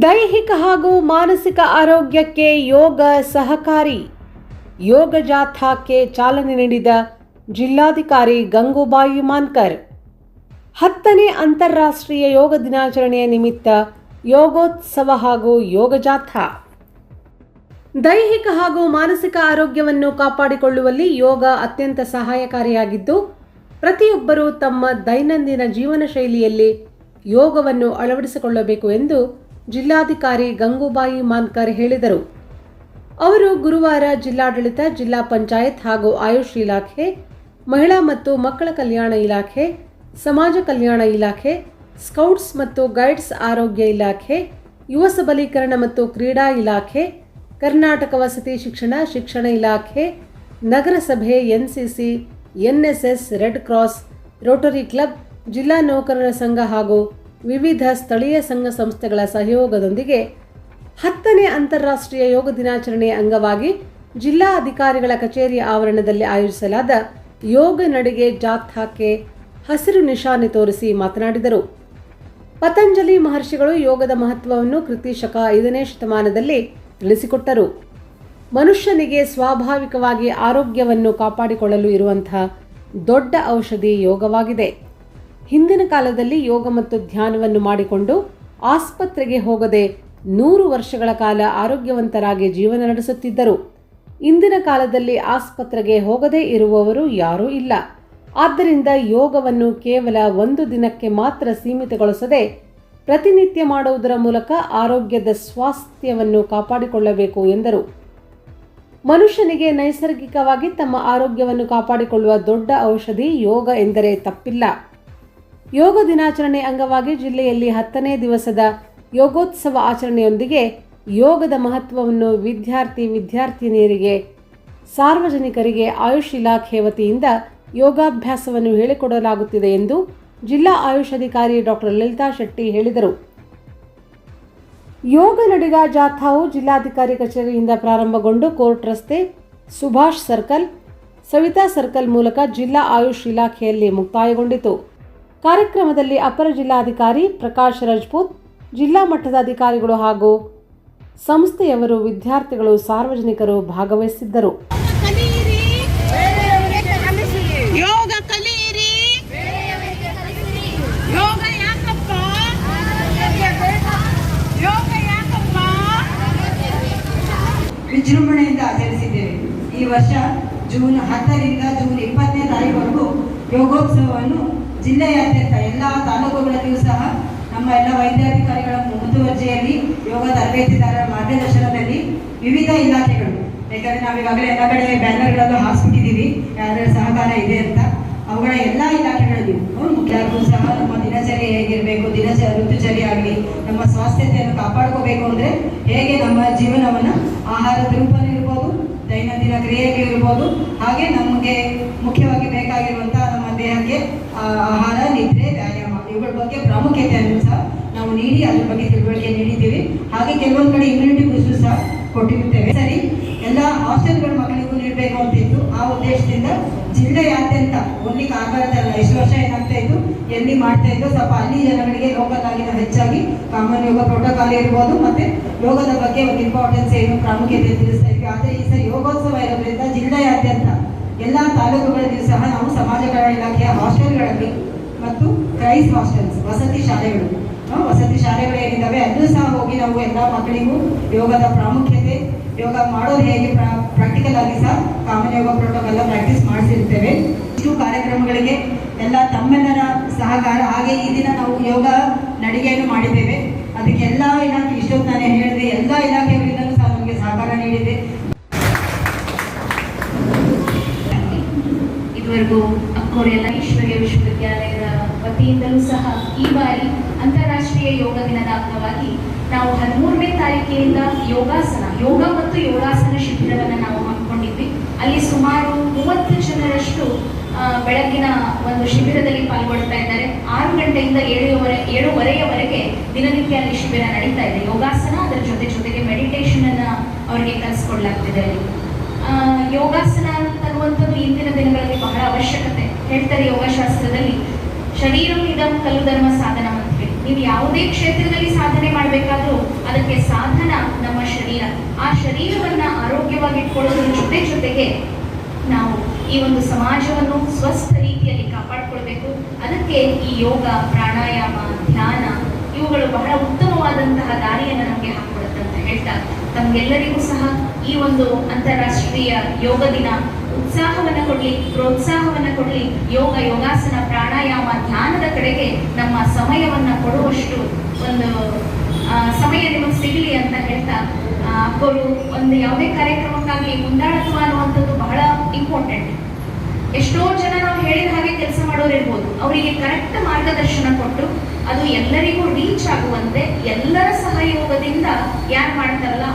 ದೈಹಿಕ ಹಾಗೂ ಮಾನಸಿಕ ಆರೋಗ್ಯಕ್ಕೆ ಯೋಗ ಸಹಕಾರಿ. ಯೋಗ ಜಾಥಾಕ್ಕೆ ಚಾಲನೆ ನೀಡಿದ ಜಿಲ್ಲಾಧಿಕಾರಿ ಗಂಗೂಬಾಯಿ ಮಾನ್ಕರ್. ಹತ್ತನೇ ಅಂತಾರಾಷ್ಟ್ರೀಯ ಯೋಗ ದಿನಾಚರಣೆಯ ನಿಮಿತ್ತ ಯೋಗೋತ್ಸವ ಹಾಗೂ ಯೋಗ ಜಾಥಾ. ದೈಹಿಕ ಹಾಗೂ ಮಾನಸಿಕ ಆರೋಗ್ಯವನ್ನು ಕಾಪಾಡಿಕೊಳ್ಳುವಲ್ಲಿ ಯೋಗ ಅತ್ಯಂತ ಸಹಾಯಕಾರಿಯಾಗಿದ್ದು, ಪ್ರತಿಯೊಬ್ಬರೂ ತಮ್ಮ ದೈನಂದಿನ ಜೀವನ ಶೈಲಿಯಲ್ಲಿ ಯೋಗವನ್ನು ಅಳವಡಿಸಿಕೊಳ್ಳಬೇಕು ಎಂದು ಜಿಲ್ಲಾಧಿಕಾರಿ ಗಂಗೂಬಾಯಿ ಮಾನ್ಕರ್ ಹೇಳಿದರು. ಅವರು ಗುರುವಾರ ಜಿಲ್ಲಾಡಳಿತ, ಜಿಲ್ಲಾ ಪಂಚಾಯತ್ ಹಾಗೂ ಆಯುಷ್ ಇಲಾಖೆ, ಮಹಿಳಾ ಮತ್ತು ಮಕ್ಕಳ ಕಲ್ಯಾಣ ಇಲಾಖೆ, ಸಮಾಜ ಕಲ್ಯಾಣ ಇಲಾಖೆ, ಸ್ಕೌಟ್ಸ್ ಮತ್ತು ಗೈಡ್ಸ್ ಆರೋಗ್ಯ ಇಲಾಖೆ, ಯುವ ಸಬಲೀಕರಣ ಮತ್ತು ಕ್ರೀಡಾ ಇಲಾಖೆ, ಕರ್ನಾಟಕ ವಸತಿ ಶಿಕ್ಷಣ ಶಿಕ್ಷಣ ಇಲಾಖೆ, ನಗರಸಭೆ, NCC, NSS, red cross, Rotary club, ಜಿಲ್ಲಾ ನೌಕರರ ಸಂಘ ಹಾಗೂ ವಿವಿಧ ಸ್ಥಳೀಯ ಸಂಘ ಸಂಸ್ಥೆಗಳ ಸಹಯೋಗದೊಂದಿಗೆ ಹತ್ತನೇ ಅಂತಾರಾಷ್ಟ್ರೀಯ ಯೋಗ ದಿನಾಚರಣೆಯ ಅಂಗವಾಗಿ ಜಿಲ್ಲಾ ಅಧಿಕಾರಿಗಳ ಕಚೇರಿ ಆವರಣದಲ್ಲಿ ಆಯೋಜಿಸಲಾದ ಯೋಗ ನಡಿಗೆ ಜಾಥಾಕ್ಕೆ ಹಸಿರು ನಿಶಾನೆ ತೋರಿಸಿ ಮಾತನಾಡಿದರು. ಪತಂಜಲಿ ಮಹರ್ಷಿಗಳು ಯೋಗದ ಮಹತ್ವವನ್ನು ಕೃತಿ ಶಕ ಐದನೇ ಶತಮಾನದಲ್ಲಿ ತಿಳಿಸಿಕೊಟ್ಟರು. ಮನುಷ್ಯನಿಗೆ ಸ್ವಾಭಾವಿಕವಾಗಿ ಆರೋಗ್ಯವನ್ನು ಕಾಪಾಡಿಕೊಳ್ಳಲು ಇರುವಂತಹ ದೊಡ್ಡ ಔಷಧಿ ಯೋಗವಾಗಿದೆ. ಹಿಂದಿನ ಕಾಲದಲ್ಲಿ ಯೋಗ ಮತ್ತು ಧ್ಯಾನವನ್ನು ಮಾಡಿಕೊಂಡು ಆಸ್ಪತ್ರೆಗೆ ಹೋಗದೆ ನೂರು ವರ್ಷಗಳ ಕಾಲ ಆರೋಗ್ಯವಂತರಾಗಿ ಜೀವನ ನಡೆಸುತ್ತಿದ್ದರು. ಇಂದಿನ ಕಾಲದಲ್ಲಿ ಆಸ್ಪತ್ರೆಗೆ ಹೋಗದೇ ಇರುವವರು ಯಾರೂ ಇಲ್ಲ. ಆದ್ದರಿಂದ ಯೋಗವನ್ನು ಕೇವಲ ಒಂದು ದಿನಕ್ಕೆ ಮಾತ್ರ ಸೀಮಿತಗೊಳಿಸದೆ ಪ್ರತಿನಿತ್ಯ ಮಾಡುವುದರ ಮೂಲಕ ಆರೋಗ್ಯದ ಸ್ವಾಸ್ಥ್ಯವನ್ನು ಕಾಪಾಡಿಕೊಳ್ಳಬೇಕು ಎಂದರು. ಮನುಷ್ಯನಿಗೆ ನೈಸರ್ಗಿಕವಾಗಿ ತಮ್ಮ ಆರೋಗ್ಯವನ್ನು ಕಾಪಾಡಿಕೊಳ್ಳುವ ದೊಡ್ಡ ಔಷಧಿ ಯೋಗ ಎಂದರೆ ತಪ್ಪಿಲ್ಲ. ಯೋಗ ದಿನಾಚರಣೆ ಅಂಗವಾಗಿ ಜಿಲ್ಲೆಯಲ್ಲಿ ಹತ್ತನೇ ದಿವಸದ ಯೋಗೋತ್ಸವ ಆಚರಣೆಯೊಂದಿಗೆ ಯೋಗದ ಮಹತ್ವವನ್ನು ವಿದ್ಯಾರ್ಥಿ ವಿದ್ಯಾರ್ಥಿನಿಯರಿಗೆ, ಸಾರ್ವಜನಿಕರಿಗೆ, ಆಯುಷ್ ಇಲಾಖೆ ವತಿಯಿಂದ ಯೋಗಾಭ್ಯಾಸವನ್ನು ಹೇಳಿಕೊಡಲಾಗುತ್ತಿದೆ ಎಂದು ಜಿಲ್ಲಾ ಆಯುಷ್ ಅಧಿಕಾರಿ ಡಾಕ್ಟರ್ ಲಲಿತಾ ಶೆಟ್ಟಿ ಹೇಳಿದರು. ಯೋಗ ನಡಿಗ ಜಾಥಾವು ಜಿಲ್ಲಾಧಿಕಾರಿ ಕಚೇರಿಯಿಂದ ಪ್ರಾರಂಭಗೊಂಡು ಕೋರ್ಟ್ ರಸ್ತೆ, ಸುಭಾಷ್ ಸರ್ಕಲ್, ಸವಿತಾ ಸರ್ಕಲ್ ಮೂಲಕ ಜಿಲ್ಲಾ ಆಯುಷ್ ಇಲಾಖೆಯಲ್ಲಿ ಮುಕ್ತಾಯಗೊಂಡಿತು. ಕಾರ್ಯಕ್ರಮದಲ್ಲಿ ಅಪರ ಜಿಲ್ಲಾಧಿಕಾರಿ ಪ್ರಕಾಶ್ ರಜಪೂತ್ ಜಿಲ್ಲಾ ಮಟ್ಟದ ಅಧಿಕಾರಿಗಳು ಹಾಗೂ ಸಂಸ್ಥೆಯವರು ವಿದ್ಯಾರ್ಥಿಗಳು ಸಾರ್ವಜನಿಕರು ಭಾಗವಹಿಸಿದ್ದರು. ಯೋಗ ಕಲಿಯಿರಿ. ಯೋಗ ಯಾಕಪ್ಪ? ಯೋಗ ಯಾಕಪ್ಪ? ವಿಜೃಂಭಣೆಯಿಂದ ಆಚರಿಸಿದ್ದೇವೆ. ಈ ವರ್ಷ ಜೂನ್ ಹತ್ತರಿಂದ ಜೂನ್ ಇಪ್ಪತ್ತನೇ ತಾರೀಕುವರೆಗೂ ಯೋಗೋತ್ಸವವನ್ನು ಜಿಲ್ಲೆಯಾದ್ಯಂತ ಎಲ್ಲ ತಾಲೂಕುಗಳಲ್ಲಿಯೂ ಸಹ ನಮ್ಮ ಎಲ್ಲ ವೈದ್ಯಾಧಿಕಾರಿಗಳ ಮುತುವರ್ಜಿಯಲ್ಲಿ ಯೋಗ ತರಬೇತಿದಾರರ ಮಾರ್ಗದರ್ಶನದಲ್ಲಿ ವಿವಿಧ ಇಲಾಖೆಗಳು, ಯಾಕಂದ್ರೆ ನಾವು ಈಗಾಗಲೇ ಎಲ್ಲ ಕಡೆ ಬ್ಯಾನರ್ಗಳನ್ನು ಹಾಸ್ಬಿಟ್ಟಿದ್ದೀವಿ ಯಾರ್ಯಾರ ಸಹಕಾರ ಇದೆ ಅಂತ. ಅವುಗಳ ಎಲ್ಲ ಇಲಾಖೆಗಳಲ್ಲಿ ಮುಖ್ಯರು ಸಹ ನಮ್ಮ ದಿನಚರಿ ಹೇಗಿರಬೇಕು, ದಿನಚರಿ ಋತುಚರಿ ಆಗಲಿ, ನಮ್ಮ ಸ್ವಾಸ್ಥ್ಯತೆಯನ್ನು ಕಾಪಾಡ್ಕೋಬೇಕು ಅಂದರೆ ಹೇಗೆ ನಮ್ಮ ಜೀವನವನ್ನು ಆಹಾರದ ರೂಪದಲ್ಲಿ ಇರ್ಬೋದು, ದೈನಂದಿನ ಕ್ರಿಯೆಗೆ ಇರ್ಬೋದು, ಹಾಗೆ ನಮಗೆ ಮುಖ್ಯವಾಗಿ ಬೇಕಾಗಿರುವಂಥ ನಮ್ಮ ದೇಹಕ್ಕೆ ಆಹಾರ, ನಿದ್ರೆ, ವ್ಯಾಯಾಮ ಇವುಗಳ ಬಗ್ಗೆ ಪ್ರಾಮುಖ್ಯತೆಯನ್ನು ಸಹ ನಾವು ನೀಡಿ, ಅದ್ರ ಬಗ್ಗೆ ತಿಳುವಳಿಕೆ ನೀಡಿದ್ದೀವಿ. ಹಾಗೆ ಕೆಲವೊಂದು ಕಡೆ ಇಮ್ಯುನಿಟಿ ಬೂಸ್ಟರ್ ಸಹ ಕೊಟ್ಟಿರುತ್ತೇವೆ. ಸರಿ, ಎಲ್ಲ ಹಾಸ್ಟೆಲ್ಗಳ ಮಕ್ಕಳಿಗೂ ನೀಡಬೇಕು ಅಂತ ಇತ್ತು. ಆ ಉದ್ದೇಶದಿಂದ ಜಿಲ್ಲೆಯಾದ್ಯಂತ ಓನ್ಲಿ ಕಾರವಾರದಲ್ಲ ಇಷ್ಟು ವರ್ಷ ಏನಾಗ್ತಾ ಇತ್ತು? ಎಲ್ಲಿ ಮಾಡ್ತಾ ಸ್ವಲ್ಪ ಅಲ್ಲಿ ಜನಗಳಿಗೆ ಲೋಕಲ್ ಹೆಚ್ಚಾಗಿ ಕಾಮನ್ ಯೋಗ ಪ್ರೋಟೋಕಾಲ್ ಇರ್ಬೋದು ಮತ್ತೆ ಯೋಗದ ಬಗ್ಗೆ ಒಂದು ಇಂಪಾರ್ಟೆನ್ಸ್ ಏನು, ಪ್ರಾಮುಖ್ಯತೆ ತಿಳಿಸ್ತಾ ಇದ್ವಿ. ಆದರೆ ಈ ಸರಿ ಯೋಗೋತ್ಸವ ಇರೋದ್ರಿಂದ ಜಿಲ್ಲೆಯಾದ್ಯಂತ ಎಲ್ಲ ತಾಲೂಕುಗಳಲ್ಲಿ ಸಹ ನಾವು ಸಮಾಜ ಕಲ್ಯಾಣ ಇಲಾಖೆಯ ಹಾಸ್ಟೆಲ್ಗಳಲ್ಲಿ ಮತ್ತು ಕ್ರೈಸ್ ಹಾಸ್ಟೆಲ್ಸ್, ವಸತಿ ಶಾಲೆಗಳು. ವಸತಿ ಶಾಲೆಗಳು ಏನಿದ್ದಾವೆ, ಅಲ್ಲೂ ಸಹ ಹೋಗಿ ನಾವು ಎಲ್ಲ ಮಕ್ಕಳಿಗೂ ಯೋಗದ ಪ್ರಾಮುಖ್ಯತೆ, ಯೋಗ ಮಾಡೋದು ಹೇಗೆ ಪ್ರಾಕ್ಟಿಕಲ್ ಆಗಿ ಸಹ ಕಾಮನ್ ಯೋಗ ಪ್ರೋಟೋಕಾಲ್ ಪ್ರಾಕ್ಟೀಸ್ ಮಾಡಿಸಿರ್ತೇವೆ. ಇಷ್ಟು ಕಾರ್ಯಕ್ರಮಗಳಿಗೆ ಎಲ್ಲ ತಮ್ಮೆಲ್ಲರ ಸಹಕಾರ. ಹಾಗೆ ಈ ದಿನ ನಾವು ಯೋಗ ನಡಿಗೆಯನ್ನು ಮಾಡಿದ್ದೇವೆ. ಅದಕ್ಕೆಲ್ಲ ಇಲಾಖೆ ಇಷ್ಟೊತ್ತು ನಾನು ಹೇಳಿದೆ ಎಲ್ಲ ಇಲಾಖೆಗಳಿಂದಲೂ ಸಹ ನಮಗೆ ಸಹಕಾರ ನೀಡಿದೆ ಇದುವರೆಗೂ ಅಕ್ಕೋರಿಯಲ್ಲ ಈಶ್ವರ್ಯ ವಿಶ್ವವಿದ್ಯಾಲಯದ ವತಿಯಿಂದಲೂ ಸಹ ಈ ಬಾರಿ ಅಂತಾರಾಷ್ಟ್ರೀಯ ಅಂಗವಾಗಿ ನಾವು ಹದಿಮೂರನೇ ತಾರೀಕಿನಿಂದ ಯೋಗಾಸನ, ಯೋಗ ಮತ್ತು ಯೋಗಾಸನ ಶಿಬಿರವನ್ನು ನಾವು ಹಮ್ಮಿಕೊಂಡಿದ್ವಿ. ಅಲ್ಲಿ ಸುಮಾರು ಮೂವತ್ತು ಜನರಷ್ಟು ಬೆಳಗಿನ ಒಂದು ಶಿಬಿರದಲ್ಲಿ ಪಾಲ್ಗೊಳ್ತಾ ಇದ್ದಾರೆ. ಆರು ಗಂಟೆಯಿಂದ ಏಳುವರೆ, ಏಳುವರೆಯವರೆಗೆ ದಿನನಿತ್ಯ ಅಲ್ಲಿ ಶಿಬಿರ ನಡೀತಾ ಇದೆ. ಯೋಗಾಸನ ಅದರ ಜೊತೆ ಜೊತೆಗೆ ಮೆಡಿಟೇಷನ್ ಅನ್ನ ಅವರಿಗೆ ಕಲಿಸ್ಕೊಡ್ಲಾಗ್ತಿದೆ ಅಲ್ಲಿ. ಯೋಗಾಸನ ಅನ್ನುವಂಥದ್ದು ಇಂದಿನ ದಿನಗಳಲ್ಲಿ ಬಹಳ ಅವಶ್ಯಕತೆ. ಹೇಳ್ತಾರೆ ಯೋಗಶಾಸ್ತ್ರದಲ್ಲಿ, ಶರೀರಂ ಇದಂ ಕಲ್ಲು ಧರ್ಮ ಸಾಧನ ನೀವು ಯಾವುದೇ ಕ್ಷೇತ್ರದಲ್ಲಿ ಸಾಧನೆ ಮಾಡಬೇಕಾದ್ರೂ ಅದಕ್ಕೆ ಸಾಧನ ನಮ್ಮ ಶರೀರ. ಆ ಶರೀರವನ್ನ ಆರೋಗ್ಯವಾಗಿ ಇಟ್ಕೊಳ್ಳೋದ್ರ ಜೊತೆ ಜೊತೆಗೆ ನಾವು ಈ ಒಂದು ಸಮಾಜವನ್ನು ಸ್ವಸ್ಥ ರೀತಿಯಲ್ಲಿ ಕಾಪಾಡಿಕೊಳ್ಬೇಕು. ಅದಕ್ಕೆ ಈ ಯೋಗ, ಪ್ರಾಣಾಯಾಮ, ಧ್ಯಾನ ಇವುಗಳು ಬಹಳ ಉತ್ತಮವಾದಂತಹ ದಾರಿಯನ್ನು ನಮಗೆ ಹೇಳ್ತಾ ತಮ್ಗೆಲ್ಲರಿಗೂ ಸಹ ಈ ಒಂದು ಅಂತಾರಾಷ್ಟ್ರೀಯ ಯೋಗ ದಿನ ಉತ್ಸಾಹವನ್ನ ಕೊಡ್ಲಿ, ಪ್ರೋತ್ಸಾಹವನ್ನ ಕೊಡ್ಲಿ. ಯೋಗ, ಯೋಗಾಸನ, ಪ್ರಾಣಾಯಾಮ, ಧ್ಯಾನದ ಕಡೆಗೆ ನಮ್ಮ ಸಮಯವನ್ನ ಕೊಡುವಷ್ಟು ಒಂದು ಸಮಯ ನಿಮಗೆ ಸಿಗಲಿ ಅಂತ ಹೇಳ್ತಾ ಅಪ್ಪರು ಒಂದು ಯಾವುದೇ ಕಾರ್ಯಕ್ರಮಕ್ಕಾಗಲಿ ಮುಂದಾಳತ್ವ ಅನ್ನುವಂಥದ್ದು ಬಹಳ ಇಂಪಾರ್ಟೆಂಟ್ ಎಷ್ಟೋ ಜನ ನಾವು ಹೇಳಿದ ಹಾಗೆ ಕೆಲಸ ಮಾಡೋರು ಇರ್ಬೋದು. ಅವರಿಗೆ ಕರೆಕ್ಟ್ ಮಾರ್ಗದರ್ಶನ ಕೊಟ್ಟು ಅದು ಎಲ್ಲರಿಗೂ ರೀಚ್ ಆಗುವಂತೆ ಎಲ್ಲರ ಸಹಯೋಗದಿಂದ ಯಾರು ಮಾಡ್ತಾರಲ್ಲ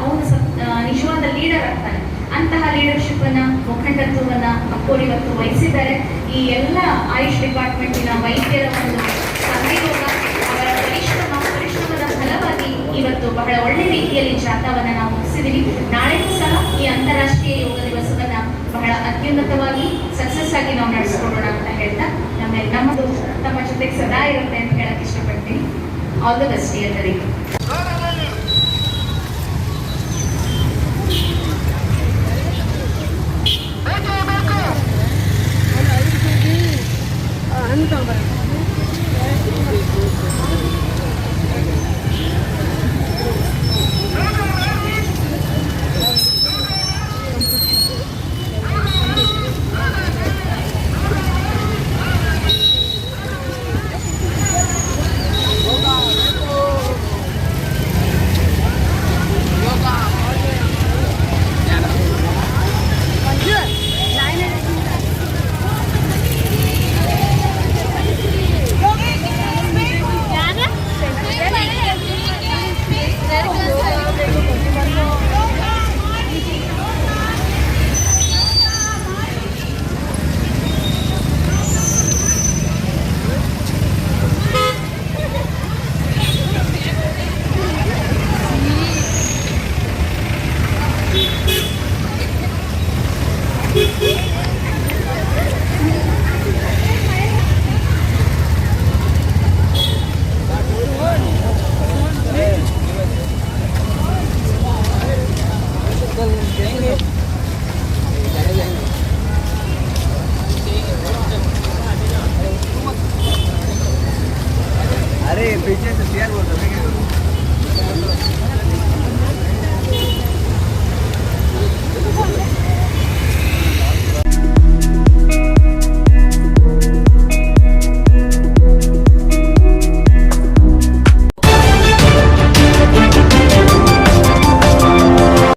ಅಂತಹ ಲೀಡರ್ಶಿಪ್ ಅನ್ನ ಮುಖಂಡತ್ವವನ್ನ ಅಪ್ಪೋರ್ ಇವತ್ತು ವಹಿಸಿದ್ದಾರೆ. ಈ ಎಲ್ಲ ಆಯುಷ್ ಡಿಪಾರ್ಟ್ಮೆಂಟಿನ ವೈದ್ಯರ ಒಂದು ಸಹಯೋಗ ಅವರ ಪರಿಶ್ರಮ ಪರಿಶ್ರಮದ ಫಲವಾಗಿ ಇವತ್ತು ಬಹಳ ಒಳ್ಳೆ ರೀತಿಯಲ್ಲಿ ಜಾಥಾವನ್ನ ನಾವು ಮುಗಿಸಿದೀವಿ. ನಾಳೆಯೂ ಸಹ ಈ ಅಂತಾರಾಷ್ಟ್ರೀಯ ಯೋಗ ದಿವಸವನ್ನ ಬಹಳ ಅತ್ಯುನ್ನತವಾಗಿ ಸಕ್ಸಸ್ ಆಗಿ ನಾವು ನಡೆಸ್ಕೊಡೋಣ ಅಂತ ಹೇಳ್ತಾ ನಮ್ಮ ನಮ್ಮದು ತಮ್ಮ ಜೊತೆಗೆ ಸದಾ ಇರುತ್ತೆ ಅಂತ ಹೇಳಕ್ ಇಷ್ಟಪಡ್ತೀನಿ. ಆಲ್ ದ ಬೆಸ್ಟ್ ಎಲ್ಲರಿಗೂ